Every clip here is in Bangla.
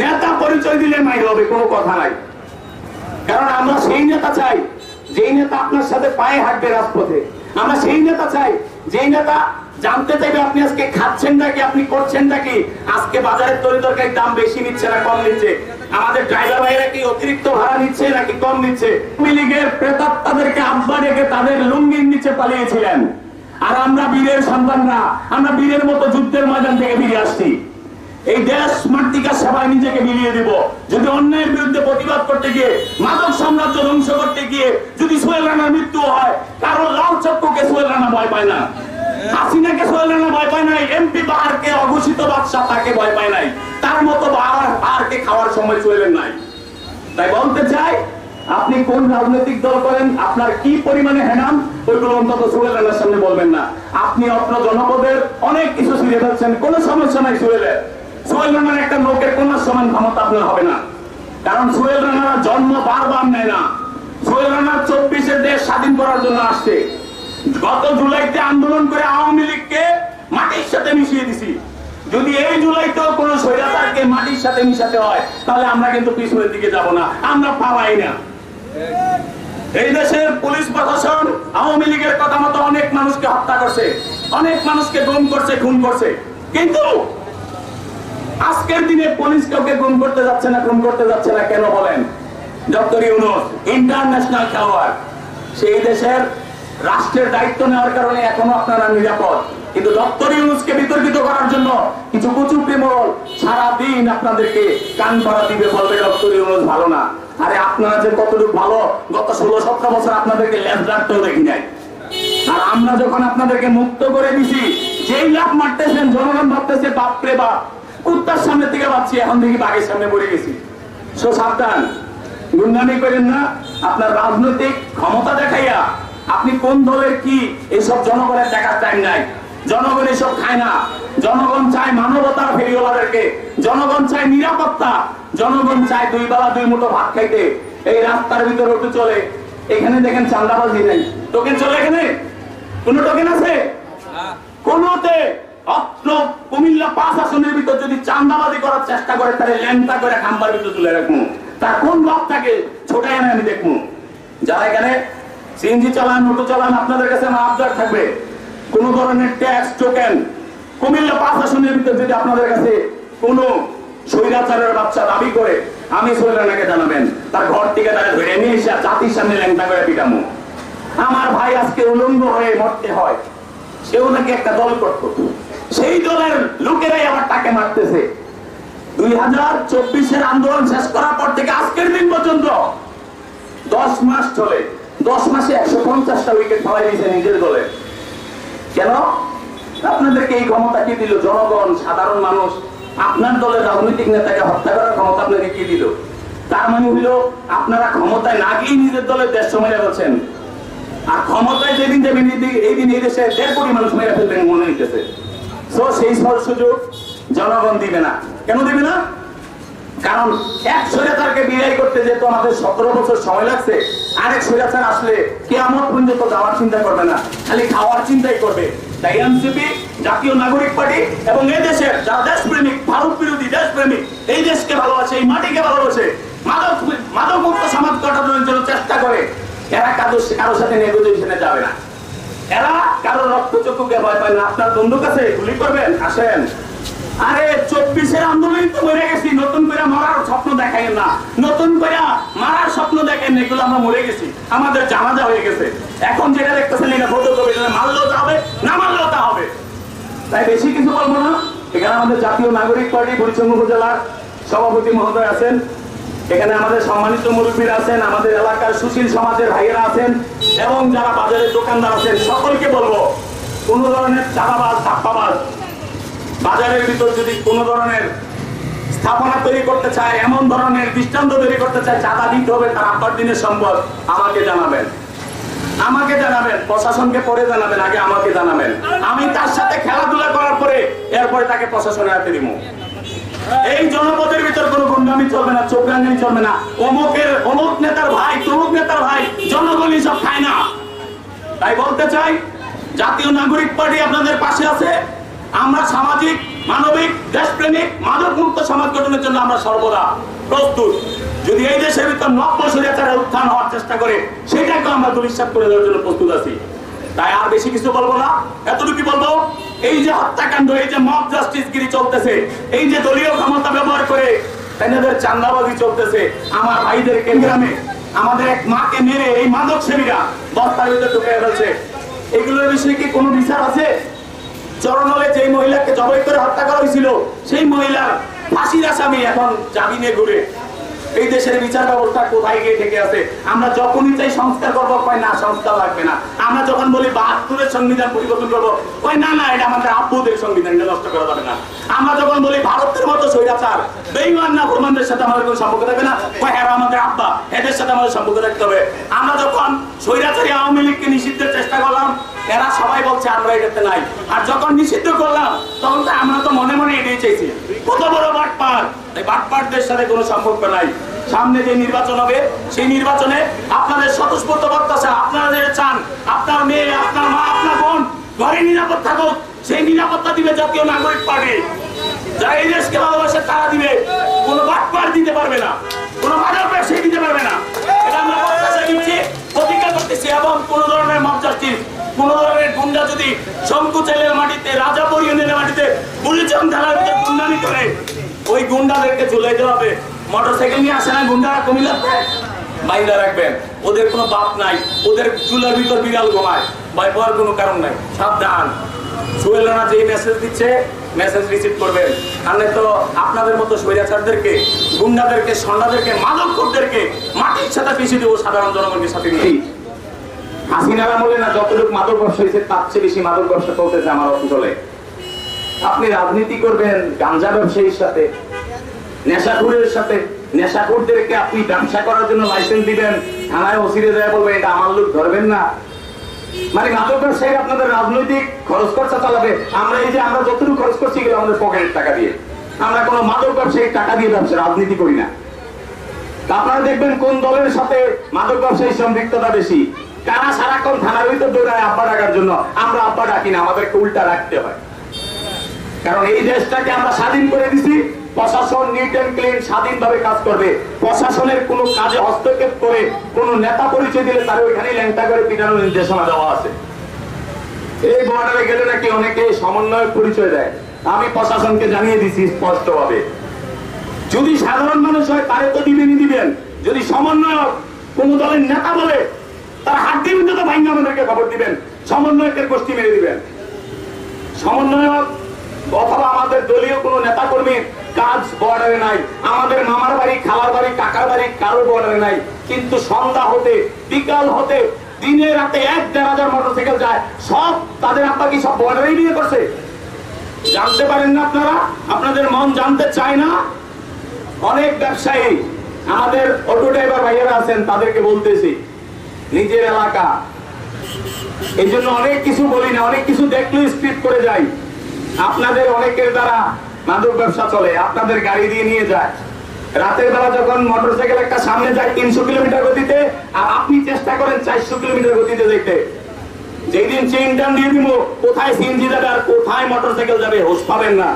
নেতা পরিচয় দিলে মাইর হবে, কোনো কথা নাই। কারণ আমরা সেই নেতা চাই, যেই নেতা আপনার সাথে পায়ে হাঁটবে রাজপথে। আমরা সেই নেতা চাই, যেই নেতা জানতে চাইবে আপনি আজকে খাচ্ছেন নাকি, আপনি করছেন নাকি। আজকে বাজারের তরি তরকারির দাম বেশি নিচ্ছে না কম নিচ্ছে। আমাদের ড্রাইভার ভাইরা কি অতিরিক্ত ভাড়া নিচ্ছে নাকি কম নিচ্ছে? লীগের প্রেতাপ তাদেরকে আব্বা ডেকে তাদের লুঙ্গির নিচে পালিয়েছিলেন। আর আমরা বীরের সন্তানরা, আমরা বীরের মতো যুদ্ধের ময়দান থেকে ফিরে আসছি। এই দেশ মাতৃকা সেবায় নিজেকে মিলিয়ে দিব। যদি অন্যায়ের বিরুদ্ধে প্রতিবাদ করতে গিয়ে, মাদক সাম্রাজ্য ধ্বংস করতে গিয়ে যদি সোহেল রানার মৃত্যু হয় কারণ লাল চক্রকে সোহেল রানা ভয় পায় না। হাসিনাকে সোহেল রানা ভয় পায় নাই, এমপি অঘোষিত বাদশাহ তাকে ভয় পায় নাই। তার মতো বাহার খাওয়ার সময় সোহেলের নাই। তাই বলতে চাই, আপনি কোন রাজনৈতিক দল করেন, আপনার কি পরিমাণে হেনাম, ওইগুলো অন্তত সামনে বলবেন না। আপনি অত্র জনপদের অনেক কিছু ছিঁড়ে ফেলছেন, কোনো সমস্যা নাই সোহেলের। সোহেল রানার একটা লোকের কোন সমান ক্ষমতা আপনার হবে না। কারণ সোহেল রানার জন্ম বারবার নেয় না। সোহেল রানার চব্বিশের দেশ স্বাধীন করার জন্য আসছে। গত জুলাইতে আন্দোলন করে আওয়ামী লীগকে মাটির সাথে মিশিয়ে দিছি। যদি এই জুলাইতেও কোন স্বৈরাচারকে মাটির সাথে মিশাতে হয়, তাহলে আমরা কিন্তু পিছনের দিকে যাব না। আমরা পালাই না। এই দেশের পুলিশ প্রশাসন আওয়ামী লীগের কথা মতো অনেক মানুষকে হত্যা করছে, অনেক মানুষকে গুম করছে, খুন করছে। কিন্তু আজকের দিনে পুলিশ কাউকে গুম করতে যাচ্ছে না, খুন করতে যাচ্ছে না কেন বলেন? ডক্টর ইউনুস ইন্টারন্যাশনাল খেলোয়াড়, সেই দেশের রাষ্ট্রের দায়িত্ব নেওয়ার কারণে এখনও আপনারা নিরাপদ। কিন্তু ডক্টর ইউনুসকে বিতর্কিত করার জন্য কিছু কুচুপড়ি মহল সারাদিন আপনাদেরকে কান পাড়া দিবে, বলবে, ডক্টর ইউনুস, ভালো না। আরে আপনারা যে কতটুকু ভালো, গত ষোলো সতেরো বছর আপনাদেরকে লেজ রাখতেও দেখি নাই। আর আমরা যখন আপনাদেরকে মুক্ত করে দিছি, যেই লাভ মারতেছেন, জনগণ ভাবতেছে, বাপরে বাপ কুত্তার সামনে থেকে পাচ্ছি এখন দেখি বাঘের সামনে পড়ে গেছি। সো সাবধান। গুন্ডামি করেন না, আপনার রাজনৈতিক ক্ষমতা দেখাইয়া আপনি কোন দলের কি এসব জনগণের দেখার টাইম নাই। জনগণ এসব খায় না। জনগণ চায় মানবতার ফেরিওয়ালাদেরকে জনগণ চায় নিরাপত্তা। জনগণ চায় দুই বেলা দুই মুঠো ভাত খাইতে। এই রাস্তার ভিতরে উঠে চলে। এখানে দেখেন চান্দাবাজি নেই। টোকেন চলে এখানে? কোন টোকেন আছে কোনতে অত্র কুমিল্লা পাঁচ আসনের ভিতর যদি করার চেষ্টা করে, তাহলে করে খাম্বার তুলে রাখব। তার কোন বাপ থাকে আমি দেখব। যারা এখানে সিএনজি চালান চালান, আপনাদের কাছে আবদার থাকবে, কোন ধরনের ট্যাক্স, টোকেন, কুমিল্লা পাঁচ আসনের ভিতর যদি আপনাদের কাছে কোনো স্বৈরাচারের বাচ্চা দাবি করে, আমি সৈরানাকে জানাবেন। তার ঘর থেকে তারা ধরে নিয়ে এসে জাতির সামনে ল্যাংটা করে পিটামো আমার ভাই আজকে উলঙ্গ হয়ে মরতে হয়। সেও নাকি একটা দল করত। সেই দলের লোকেরাই আবার তাকে মারতেছে। দুই হাজার চব্বিশের আন্দোলন শেষ করার পর থেকে আজকের দিন পর্যন্ত দশ মাস চলে। দশ মাসে একশো পঞ্চাশটা উইকেট ফেলাই দিয়েছে নিজের দলে। কেন? আপনাদেরকে এই ক্ষমতা কি দিল? জনগণ, সাধারণ মানুষ, আপনার দলের রাজনৈতিক নেতাকে হত্যা করার ক্ষমতা আপনাকে কি দিল? তার মানে হইল, আপনারা ক্ষমতায় না গিয়ে নিজের দলের দেশ সময় যাচ্ছেন আর ক্ষমতায় যেদিন যাবেন, এই দিন এই দেশে দেড় কোটি মানুষ মেরে ফেলবেন মনে হইতেছে। তো সেই সব সুযোগ জনগণ দিবে না। কেন দিবে না? কারণ এক স্বৈরাচারকে বিদায় করতে যেহেতু আমাদের সতেরো বছর সময় লাগছে, আরেক স্বৈরাচার আসলে কেমন পর্যন্ত যাওয়ার চিন্তা করবে না। খালি খাওয়ার চিন্তাই করবে। তাই এনসিপি জাতীয় নাগরিক পার্টি এবং এই দেশের যারা দেশপ্রেমিক, ভারত বিরোধী দেশপ্রেমিক, এই দেশকে ভালোবাসে, এই মাটিকে ভালোবাসে, মাদক মাদক মুক্ত সমাজ গঠনের জন্য চেষ্টা করে, এরা কারও কারোর সাথে নেগোসিয়েশনে যাবে না। এরা কারও ভয় পায় না। আপনার কাছে গুলি করবেন? আসেন। আরে, চব্বিশের আন্দোলন তো মরে গেছি। নতুন করে স্বপ্ন না। নতুন করে মারার স্বপ্ন দেখেন এগুলো আমরা মরে গেছি। আমাদের জানাজা হয়ে গেছে। এখন যেটা দেখতেছেন, এটা ভোট করবে মারলেও তা হবে, না মারলেও তা হবে। তাই বেশি কিছু বলব না। এখানে আমাদের জাতীয় নাগরিক পার্টি পরিচন্ন উপজেলার সভাপতি মহোদয় আছেন। এখানে আমাদের সম্মানিত মুরব্বীরা আছেন, আমাদের এলাকার সুশীল সমাজের ভাইয়েরা আছেন, এবং যারা বাজারের দোকানদার আছেন, সকলকে বলব, কোন ধরনের চাঁদাবাজ, ধাপ্পাবাজ, বাজারের ভিতর যদি কোন ধরনের স্থাপনা তৈরি করতে চায়, এমন ধরনের দৃষ্টান্ত তৈরি করতে চায়, চাঁদা দিতে হবে, তার আব্বার দিনের সম্পদ আমাকে জানাবেন। আমাকে জানাবেন, প্রশাসনকে পরে জানাবেন, আগে আমাকে জানাবেন। আমি তার সাথে খেলাধুলা করার পরে এরপরে তাকে প্রশাসনের হাতে দিব। এই জনপদের গুন্ডামি চলবে না, চোখ রাঙানি চলবে না। অমুকের, অমুক নেতার ভাই, তমুক নেতার ভাই, জনগণই সব খায় না। তাই বলতে চাই, জাতীয় নাগরিক পার্টি আপনাদের পাশে আছে। আমরা সামাজিক, মানবিক, দেশপ্রেমিক মাদক মুক্ত সমাজ গঠনের জন্য আমরা সর্বদা প্রস্তুত। যদি এই দেশের ভিতর নব্য স্বৈরাচারের উত্থান হওয়ার চেষ্টা করে সেটাকে আমরা দুলিশ্বাস করে দেওয়ার জন্য প্রস্তুত আছি। তাই আর বেশি কিছু বলব না। এতটুকু বলব, এই যে হত্যাকাণ্ড, এই যে মব জাস্টিস গিরি চলতেছে, এই যে দলীয় ক্ষমতা ব্যবহার করে তাদের চান্দাবাজি চলতেছে আমার ভাইদেরকে গ্রামে। আমাদের এক মাকে মেরে এই মাদক সেবীরা বস্তার ভিতরে ঢুকে ফেলছে। এগুলোর বিষয়ে কি কোনো বিচার আছে? চরণলে যে মহিলাকে জবাই করে হত্যা করা হয়েছিল, সেই মহিলার ফাঁসির আসামি এখন জামিনে ঘুরে। এই দেশের বিচার ব্যবস্থা কোথায় গিয়ে ঠেকে আছে? আমরা যখনই চাই সংস্কার করব, কয় না, সংস্কার লাগবে না। আমরা যখন বলি বাহাত্তরের সংবিধান পরিবর্তন করব, কয় না না, এটা আমাদের আব্বুদের সংবিধানটা নষ্ট করা যাবে না। আমরা যখন বলি ভারতের মতো স্বৈরাচার বেইমান না প্রমাণদের সাথে আমাদের কোনো সম্পর্ক থাকবে না? কয় এরা আমাদের আব্বা, এদের সাথে আমাদের সম্পর্ক থাকতে হবে। আমরা যখন স্বৈরাচারী আওয়ামী লীগকে নিষিদ্ধের চেষ্টা করলাম এরা সবাই বলছে, আমরা এটাতে নাই। আর যখন নিষিদ্ধ করলাম, তখন তো আমরা তো মনে মনে এটাই চাইছি কত বড় বাটপার! এই বাটপারদের সাথে কোনো সম্পর্ক নাই। সামনে যে নির্বাচন হবে, সেই নির্বাচনে আপনাদের স্বতঃস্ফূর্ত প্রত্যাশা, আপনারা যে চান, আপনার মেয়ে, আপনার মা, আপনার বোন, ঘরে নিরাপদ থাকুক, সেই নিরাপত্তা দিবে জাতীয় নাগরিক পার্টি। যারা এই দেশকে ভালোবাসে, তারা দিবে। কোনো বাটপার দিতে পারবে না। কোনো মাদক ব্যবসায়ী দিতে পারবে না। এটা আমরা প্রত্যাশা দিচ্ছি, প্রতিজ্ঞা করতেছি এবং কোন ধরনের মব কোন গুন্ডা যদি শঙ্কুচাইলের মাটিতে রাজাপুর ইউনিয়নের মাটিতে গুলিচান ভিতরে গুন্ডামি করে, ওই গুন্ডাদেরকে ঝুলাই দেওয়া হবে মোটরসাইকেল নিয়ে আসে না গুন্ডারা কমিলাতে বাইন্দা রাখবেন, ওদের কোনো বাপ নাই, ওদের চুলার ভিতর বিড়াল ঘুমায়, ভয় পাওয়ার কোনো কারণ নাই, সাবধান। সোহেল রানা যে মেসেজ দিচ্ছে মেসেজ রিসিভ করবেন। নয় তো আপনাদের মতো স্বৈরাচারদেরকে, গুন্ডাদেরকে, সন্ডাদেরকে মাদকদেরকে মাটির সাথে পিছিয়ে দেবো সাধারণ জনগণের সাথে নিয়ে। আপনি রাজনীতি করবেন গাঞ্জা ব্যবসায়ীর সাথে সাথে আপনি ব্যবসা করার জন্য লাইসেন্স দিবেন, থানায় বলবেন, এটা আমার লোক, ধরবেন না। মানে মাদক ব্যবসায়ী আপনাদের রাজনৈতিক খরচ খরচা চালাবে। আমরা এই যে আমরা যতটুকু খরচ করছি আমাদের পকেটের টাকা দিয়ে। আমরা কোনো মাদক ব্যবসায়ী টাকা দিয়ে ব্যবসা, রাজনীতি করি না। আপনারা দেখবেন কোন দলের সাথে মাদক ব্যবসায়ী সম্পৃক্ততা বেশি? কারা সারাক্ষণ থানার ভিতর দৌড়ায় আব্বা ডাকার জন্য? আমরা আব্বা ডাকি না, আমাদেরকে উল্টা রাখতে হয়। কারণ এই দেশটাকে আমরা স্বাধীন করে দিছি, প্রশাসন নিট অ্যান্ড ক্লিন স্বাধীনভাবে কাজ করবে। প্রশাসনের কোনো কাজে হস্তক্ষেপ করে কোন নেতা পরিচয় দিলে তার ওইখানেই ল্যাংটা করে পিটানোর নির্দেশনা দেওয়া আছে। এই বর্ডারে গেলে নাকি অনেকে সমন্বয় পরিচয় দেয়। আমি প্রশাসনকে জানিয়ে দিছি স্পষ্টভাবে। যদি সাধারণ মানুষ হয়, তারে তো দিবেনই দিবেন। যদি সমন্বয়ক কোন দলের নেতা বলে তার হাত দিবেন তো ভাঙ্গা আমাদেরকে খবর দিবেন, সমন্বয়কের গোষ্ঠী মেরে দিবেন। সমন্বয়ক অথবা আমাদের দলীয় কোনো নেতা কর্মীর কাজ বর্ডারে নাই, আমাদের মামার বাড়ি, খালার বাড়ি, কাকার বাড়ি কারও বর্ডারে নাই। কিন্তু সন্ধ্যা হতে, বিকাল হতে, দিনে রাতে এক দেড় হাজার মোটরসাইকেল যায়, সব তাদের আপা কি সব বর্ডারেই বিয়ে করছে? জানতে পারেন না আপনারা? আপনাদের মন জানতে চায় না? অনেক ব্যবসায়ী, আমাদের অটো ড্রাইভার ভাইয়েরা আছেন, তাদেরকে বলতেছি। নিজের এলাকা। এই জন্য অনেক কিছু বলি না, অনেক কিছু দেখলে স্পিড করে যাই। আপনাদের অনেকের দ্বারা মাদক ব্যবসা চলে, আপনাদের গাড়ি দিয়ে নিয়ে যায়। রাতের বেলা যখন মোটরসাইকেল একটা সামনে যায় তিনশো কিলোমিটার গতিতে, আর আপনি চেষ্টা করেন চারশো কিলোমিটার গতিতে দেখতে যেদিন চেইন টান দিয়ে দিব, কোথায় সিএনজি যাবে আর কোথায় মোটরসাইকেল যাবে, হোশ পাবেন না।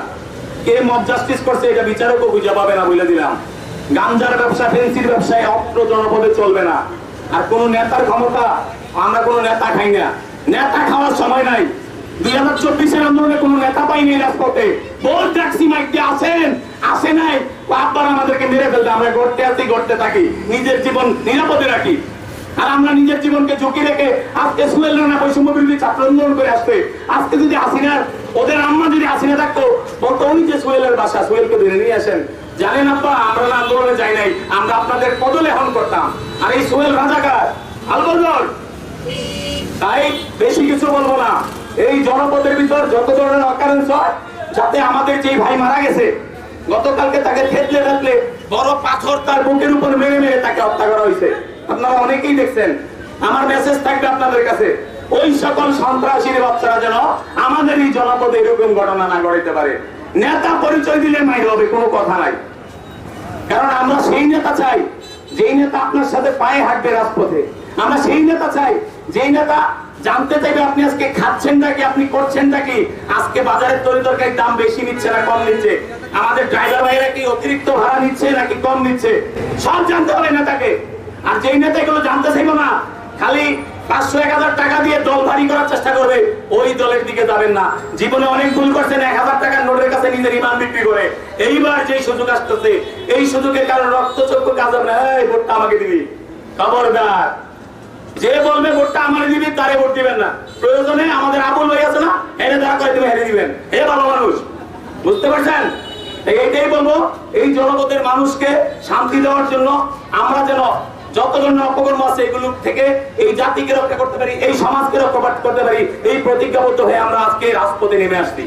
কে মব জাস্টিস করছে এটা বিচারকও বুঝে পাবে না বলে দিলাম। গাঞ্জার ব্যবসা ফেন্সির ব্যবসায় অপ্র জনপদে চলবে না। আর কোন নেতার ক্ষমতা আমরা কোন নেতা খাই না। নেতা খাওয়ার সময় নাই। দুই হাজার চব্বিশের আন্দোলনে কোন নেতা পাইনি রাজপথে। ভোট ট্যাক্সি মাইকতে আসেন, আসে নাই। আব্বার আমাদেরকে মেরে ফেলতে, আমরা গড়তে আছি, গড়তে থাকি। নিজের জীবন নিরাপদে রাখি। আর আমরা নিজের জীবনকে ঝুঁকি রেখে আজকে সুয়েল রানা বৈষম্য বিরোধী ছাত্র আন্দোলন করে আসতে আজকে যদি আসিনার ওদের আম্মা যদি আসিনা থাকতো, বলতো যে সুয়েলের বাসা, সুয়েলকে ধরে নিয়ে আসেন। জানেন আব্বা, আমরা আন্দোলনে যাই নাই, আমরা আপনাদের পদলেহন করতাম। আর এই সোহেল রাজাকার, আলবদর। তাই বেশি কিছু বলব না। এই জনপদের ভিতর যত ধরনের অকারেন্স হয়, যাতে আমাদের যে ভাই মারা গেছে, গতকালকে তাকে থেতলে থেতলে বড় পাথর তার বুকের উপর মেরে মেরে তাকে হত্যা করা হয়েছে। আপনারা অনেকেই দেখছেন। আমার মেসেজ থাকবে আপনাদের কাছে। ওই সকল সন্ত্রাসীর বাচ্চারা যেন আমাদের এই জনপদে এরকম ঘটনা না ঘটাইতে পারে। নেতা পরিচয় দিলে মাইর হবে, কোনো কথা নাই। কারণ আমরা সেই নেতা চাই, যেই নেতা আপনার সাথে পায়ে হাঁটবে রাজপথে। আমরা সেই নেতা চাই, যেই নেতা জানতে চাইবে আপনি আজকে খাচ্ছেন নাকি, আপনি করছেন নাকি, আজকে বাজারের তরি তরকারির দাম বেশি নিচ্ছে না, কম নিচ্ছে। আমাদের ড্রাইভার ভাইরা কি অতিরিক্ত ভাড়া নিচ্ছে নাকি কম নিচ্ছে? সব জানতে হবে নেতাকে। আর যেই নেতা এগুলো জানতে চাইব না, খালি পাঁচশো এক হাজার টাকা দিয়ে দল ভারী করার চেষ্টা করবে। ওই দলের দিকে যাবেন না। জীবনে অনেক ভুল করছেন, এক হাজার টাকার নোটের কাছে নিজের ইমান বিক্রি করে। এইবার যে সুযোগ আসতেছে, এই সুযোগের কারণে রক্ত চক্ষু কাজ হবে এই, ভোটটা আমাকে দিবি। খবরদার। যে বলবে ভোটটা আমার দিবি, তারে ভোট দিবেন না। প্রয়োজনে আমাদের আবুল ভাই আছে না হেরে দেওয়া করে হেরে দিবেন। হে ভালো মানুষ। বুঝতে পারছেন? এইটাই বলব, এই জনপদের মানুষকে শান্তি দেওয়ার জন্য আমরা যেন যত জন্য অপকর্ম আছে এগুলো থেকে এই জাতিকে রক্ষা করতে পারি, এই সমাজকে রক্ষা করতে পারি, এই প্রতিজ্ঞাবদ্ধ হয়ে আমরা আজকে রাজপথে নেমে আসছি।